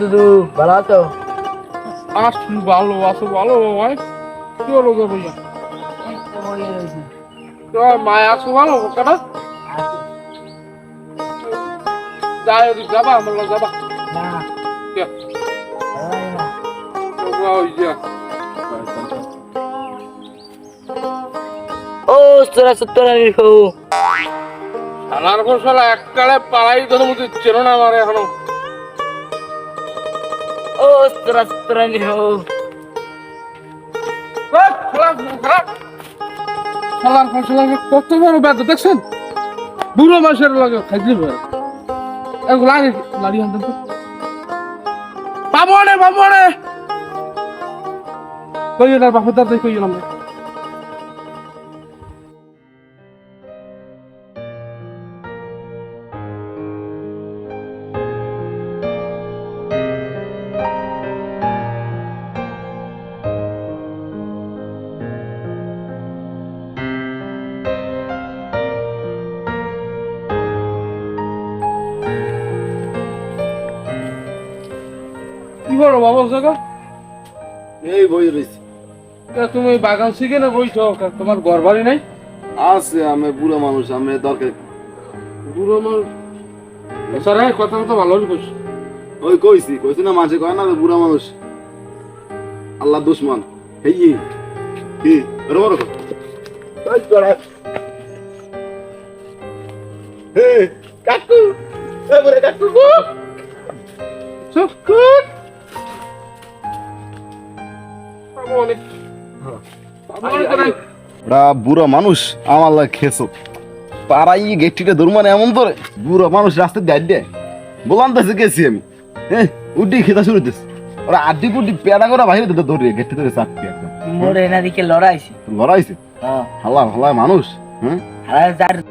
দুদু ভালো আছো? আসছি ভালো আছো ভালো ভাই। কি হলো গো ভাইয়া? তো মায় আছো ভালো? কাটা যাই ওদিক যাবা আমার লগে যাবা। কে? তো ওই যে। ও তোরা সত্তর রেখো শালার ফসলা এককালে পাড়াই ধরে মতো চেন না আমার এখনও। ও তোরা সত্তর রেখো শালার ফসলা কত বড় ব্যাধ দেখছেন? বুড়ো মানুষের লাগে পারে এগুলো লাগে লাড়ি আনতেন তো বাবু কইলাম বাবু আনে কই না করো বাবা জায়গা? এই বই রয়েছে। তুমি বাগান শিখে না বইছো? তোমার ঘর বাড়ি নাই? আছে আমি বুড়ো মানুষ আমি দরকার বুড়ো মানুষ? স্যার কথা তো ভালোই কইছো। ওই কইছি কইছি না মাঝে কয় না বুড়ো মানুষ? আল্লাহ দুশ্মন। হেই কি হে কাকু। কাকু। বাবু অনেক ওরা বুড়ো মানুষ আমার লাগে পাড়াই দৌড় এমন ধরে বুড়ো মানুষ রাস্তায় গাইড দেয়। বললাম তো গেছি আমি। হ্যাঁ উড্ডি খেতে শুরু হইতেছে ওরা আড্ডি কুড্ডি পেড়া করে বাইরে দিতে ধরে গেটটি ধরে চাপটি একদম। মোরে না দিকে লড়াইছি। লড়াইছে? হ্যাঁ। হাল্লা হাল্লা মানুষ হ্যাঁ? আর যার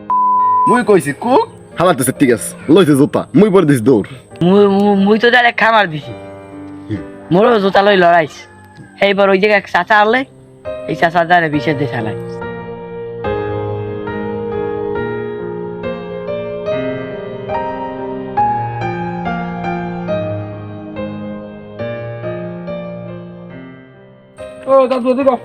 মুই কইছি কুক হালাতেছে ঠিক আছে। লইছে জুতা মুই পরে দিছি দৌড়। মুই- মুই- মুই তো ডাইরেক্ট খামার দিছি। মোরও জোতা লই লড়াইছি। এইবার ওই জায়গায় চাচা আনলে, এই চাচা দ্বারা বিষের দিয়ে চালাই ও, দাদু দেখো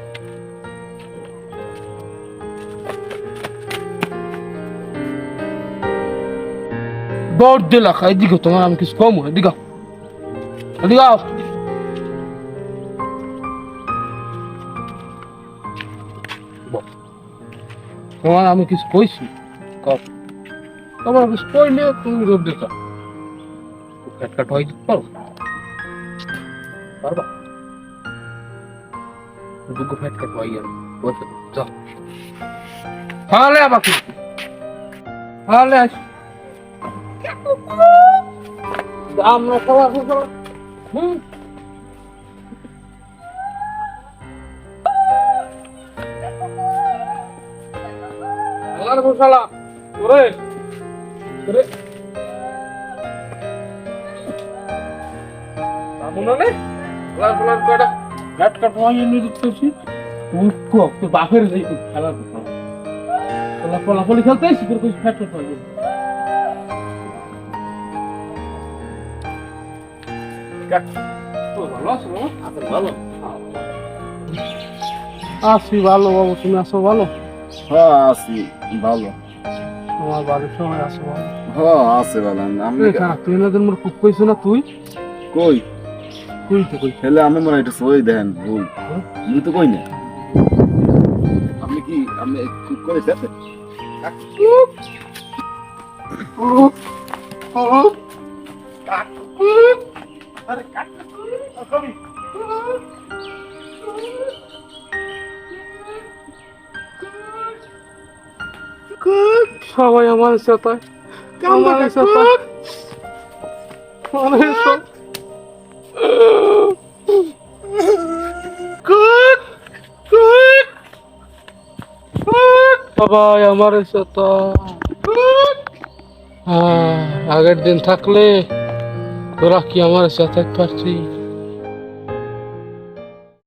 দৌড় দিলা এদিকে তোমার আমি কিছু কম এদিকে। এদিকে তোমার আমি কিছু কইছি? কম তোমার কিছু কইলে তুমি রোদ দিতা একটা টয় দিতে পারো? পারবা? দুগো ফ্যাট কাট হয়ে গেল বসে যাও। হালে আবার কি? হালে আস আমরা সবাই। হুম? কয়টা? কাট হয়ে উঠকো বাপের যাই খেলতে এসে তোর কিছু ফ্যাট কাট হয়ে যাবে ভালো বাবা? ভালো। আছি ভালো বাবু তুমি আছো ভালো? হ্যাঁ আছি। ভালো? তোমার বাড়ির সবাই আছো ভালো হ্যাঁ আছে ভালো আমি তুই না মোর খুব কইছো না তুই? কই? তুই তো কই খেলে আমি মনে হয় একটু সই দেন ভুল। মুই তো কই না। আপনি কি আপনি চুপ করে দেখেন সবাই আমার সাথে। আমার সাথে। আমার সাথে। সবাই আমার সাথে। হ্যাঁ আগের দিন থাকলে তোরা কি আমার সাথে পারছিস